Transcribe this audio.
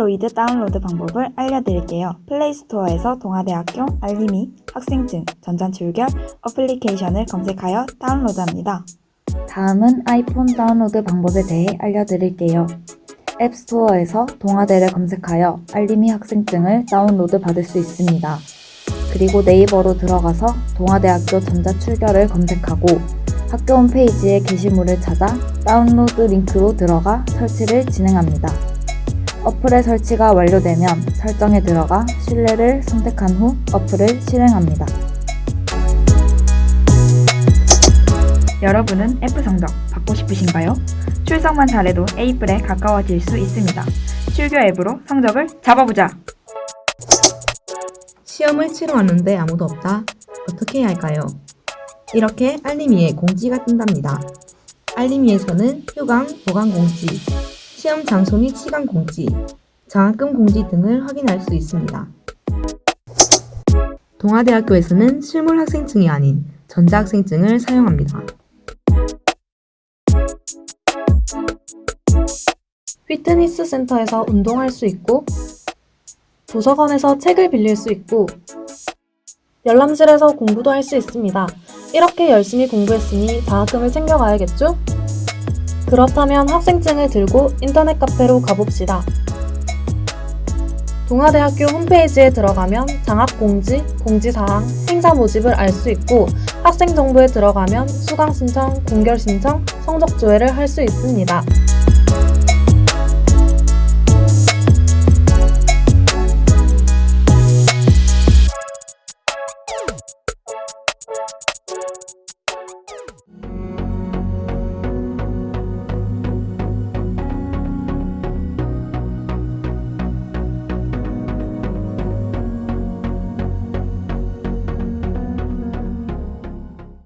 안드로이드 다운로드 방법을 알려드릴게요. 플레이스토어에서 동아대학교 알림이 학생증 전자출결 어플리케이션을 검색하여 다운로드합니다. 다음은 아이폰 다운로드 방법에 대해 알려드릴게요. 앱스토어에서 동아대를 검색하여 알림이 학생증을 다운로드 받을 수 있습니다. 그리고 네이버로 들어가서 동아대학교 전자출결을 검색하고 학교 홈페이지의 게시물을 찾아 다운로드 링크로 들어가 설치를 진행합니다. 어플의 설치가 완료되면 설정에 들어가 신뢰를 선택한 후 어플을 실행합니다. 여러분은 F 성적 받고 싶으신가요? 출석만 잘해도 A뿔에 가까워질 수 있습니다. 출교 앱으로 성적을 잡아보자! 시험을 치러 왔는데 아무도 없다. 어떻게 해야 할까요? 이렇게 알림이에 공지가 뜬답니다. 알림이에서는 휴강, 보강 공지, 시험 장소 및 시간 공지, 장학금 공지 등을 확인할 수 있습니다. 동아대학교에서는 실물 학생증이 아닌 전자학생증을 사용합니다. 피트니스 센터에서 운동할 수 있고, 도서관에서 책을 빌릴 수 있고, 열람실에서 공부도 할 수 있습니다. 이렇게 열심히 공부했으니 장학금을 챙겨가야겠죠? 그렇다면 학생증을 들고 인터넷 카페로 가봅시다. 동아대학교 홈페이지에 들어가면 장학 공지, 공지사항, 행사 모집을 알 수 있고 학생 정보에 들어가면 수강 신청, 공결 신청, 성적 조회를 할 수 있습니다.